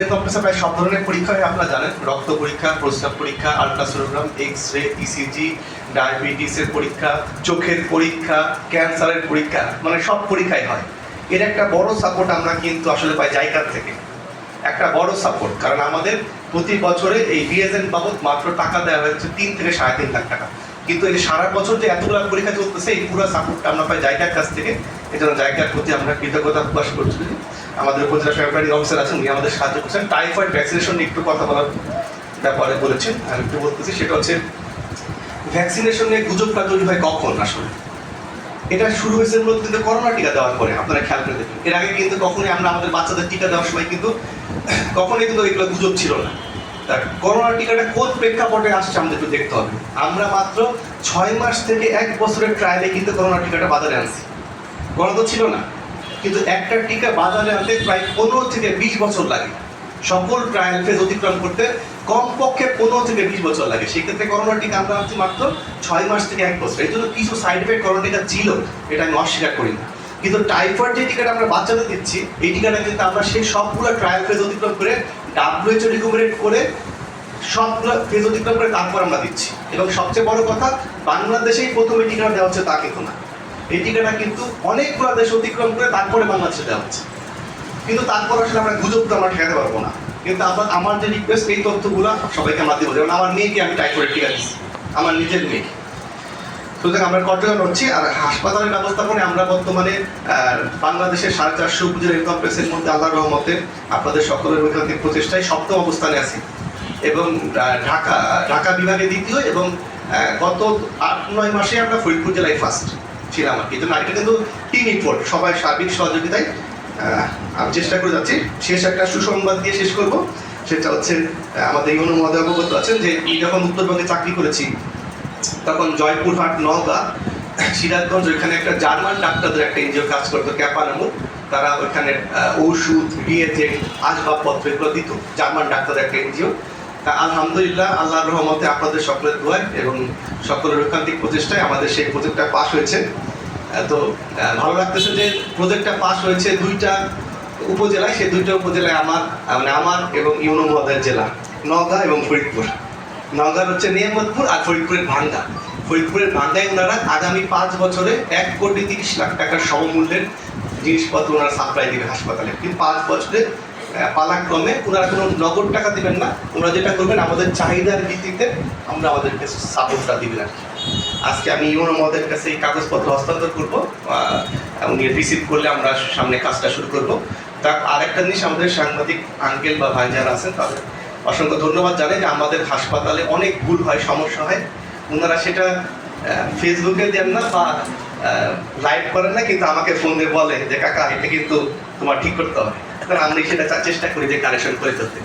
প্রায় সব ধরনের পরীক্ষা হয়, আপনারা জানেন, রক্ত পরীক্ষা, প্রস্রাব পরীক্ষা আলট্রাসোনোগ্রাম এক্স রে ইসিজি ডায়াবেটিসের পরীক্ষা, চোখের পরীক্ষা ক্যান্সারের পরীক্ষা মানে সব পরীক্ষাই হয়। এর একটা বড় সাপোর্ট আমরা কিন্তু আসলে পাই জায়গার থেকে। একটা বড় সাপোর্ট কারণ আমাদের প্রতি বছরে এই বিএসএন বাবদ মাত্র টাকা দেওয়া হয়েছে তিন থেকে সাড়ে তিন লাখ টাকা। কিন্তু এই সারা বছর যে এতগুলো পরীক্ষা চলতেছে, এই পুরো সাপোর্টটা আমরা পাই জায়গার কাছ থেকে, এই জন্য জায়গার প্রতি আমরা কৃতজ্ঞতা প্রকাশ করছি। আমাদের উপজেলা সরকারি অফিসার আছেন, উনি আমাদের সাহায্য করছেন। টাইফয়েড ভ্যাকসিনেশন নিয়ে একটু কথা বলার ব্যাপারে বলেছেন। আমি একটু বলতেছি, সেটা হচ্ছে ভ্যাকসিনেশন নিয়ে গুজবটা তৈরি হয় কখন আসলে? এটা শুরু হয়েছে মূলত কিন্তু করোনা টিকা দেওয়ার পরে, আপনারা খেয়াল করে দেখুন। এর আগে কিন্তু কখনোই আমরা আমাদের বাচ্চাদের টিকা দেওয়ার সময় কিন্তু কখনোই কিন্তু এগুলো গুজব ছিল না। তা করোনা টিকাটা কোন প্রেক্ষাপটে আসছে আমাদের একটু দেখতে হবে। আমরা মাত্র ছয় মাস থেকে এক বছরের ট্রায়ালে কিন্তু করোনা টিকাটা বাজারে আনছি। করোনা তো ছিল না। কিন্তু একটা টিকা বাজারে আনতে প্রায় পনেরো থেকে বিশ বছর লাগে। সকল ট্রায়াল ফেজ অতিক্রম করতে কমপক্ষে পনেরো থেকে বিশ বছর লাগে। সেক্ষেত্রে করোনা টিকা আমরা আনছি মাত্র ছয় মাস থেকে এক বছর। এই জন্য কিছু সাইড এফেক্ট করোনা টিকা ছিল, এটা আমি অস্বীকার করি না। কিন্তু টাইফয়েড যে টিকাটা আমরা বাচ্চাদের দিচ্ছি, এই টিকাটা কিন্তু আমরা সেই সবগুলো ট্রায়াল ফেজ অতিক্রম করে ডাব্লিউএইচও রিকমেন্ড করে সবগুলো ফেজ অতিক্রম করে তারপর আমরা দিচ্ছি। এবং সবচেয়ে বড় কথা, বাংলাদেশেই প্রথম প্রথমে টিকাটা দেওয়া হচ্ছে তাকে কিন্তু না এই টিকাটা কিন্তু অনেকগুলো দেশ অতিক্রম করে তারপরে বাংলাদেশে দেওয়া হচ্ছে। কিন্তু তারপর আসলে আমরা গুজব তো আমরা ঠেকাতে পারব না। কিন্তু আমার আমার যে রিকোয়েস্ট এই তথ্যগুলো সবাইকে আমরা দিব। যেমন আমার মেয়েকে আমি টাইফয়েড টিকা দিচ্ছি আমার নিজের মেয়েকে। সুতরাং আমরা কর্তব্য হচ্ছি আর হাসপাতালের ব্যবস্থাপনায় আমরা বর্তমানে বাংলাদেশের সাড়ে চারশো উপজেলা হেলথ কমপ্লেক্সের মধ্যে আল্লাহ রহমতে আপনাদের সকলের ঐকান্তিক প্রচেষ্টায় সপ্তম অবস্থানে আছি। এবং ঢাকা ঢাকা বিভাগে দ্বিতীয় এবং গত আট, নয় মাসে আমরা ফরিদপুর জেলায় ফার্স্ট ছিলাম আর কি। এই জন্য এটা কিন্তু টিম রিপোর্ট সবাই সার্বিক সহযোগিতায় আমি চেষ্টা করে যাচ্ছি। শেষ একটা সুসংবাদ দিয়ে শেষ করব। সেটা হচ্ছে আমাদের ইউনো মহোদয় অবগত আছেন যে আমি যখন উত্তরবঙ্গে চাকরি করেছি তখন জয়পুরহাট নওগাঁ, সিরাজগঞ্জ, ওইখানে একটা জার্মান ডাক্তারদের একটা এনজিও কাজ করতো ক্যাপানামুর তারা ওইখানে ওষুধ রিয়েজেন্ট আসবাবপত্র এগুলো দিত, জার্মান ডাক্তারদের একটা এনজিও তা আলহামদুলিল্লাহ, আল্লাহর রহমতে আপনাদের সকলের দোয়ায় এবং সকলের ঐকান্তিক প্রচেষ্টায় আমাদের সেই প্রজেক্টটা পাশ হয়েছে। তো ভালো লাগতেছে যে প্রজেক্টটা পাশ হয়েছে দুইটা উপজেলায়, সেই দুইটা উপজেলায় আমার মানে আমার এবং ইউনো মহোদয়ের জেলা, নওগাঁ এবং ফরিদপুর। নওগাঁর হচ্ছে নিয়ামতপুর আর ফরিদপুরের ভাঙ্গা। ফরিদপুরের ভাঙ্গায় ওনারা আগামী পাঁচ বছরে এক কোটি তিরিশ লাখ টাকার সমমূল্যের জিনিসপত্র ওনারা সাপ্লাই দিবে হাসপাতালে। কিন্তু পাঁচ বছরে পালাক্রমে ওনারা কোনো নগদ টাকা দিবেন না। ওনারা যেটা করবেন, আমাদের চাহিদার ভিত্তিতে আমরা আমাদেরকে সাপোর্টটা দিবেন আর। আজকে আমি ইউনো মহোদয়ের কাছে এই কাগজপত্র হস্তান্তর করব উনি রিসিভ করলে আমরা সামনে কাজটা শুরু করব। তার আরেকটা জিনিস আমাদের সাংবাদিক আঙ্কেল বা ভাই যারা আছেন, তাদের অসংখ্য ধন্যবাদ জানেন যে আমাদের হাসপাতালে অনেক ভুল হয়, সমস্যা হয়। ওনারা সেটা ফেসবুকে দেন না বা লাইভ করেন না, কিন্তু আমাকে ফোনে বলে যে, কাকা, এটা কিন্তু তোমার ঠিক করতে হবে। আমি সেটা চেষ্টা করি যে কারেকশন করে চলতে।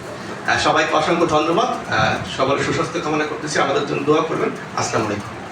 সবাইকে অসংখ্য ধন্যবাদ। সবার সুস্বাস্থ্য কামনা করতেছি। আমাদের জন্য দোয়া করবেন। আসসালামু আলাইকুম।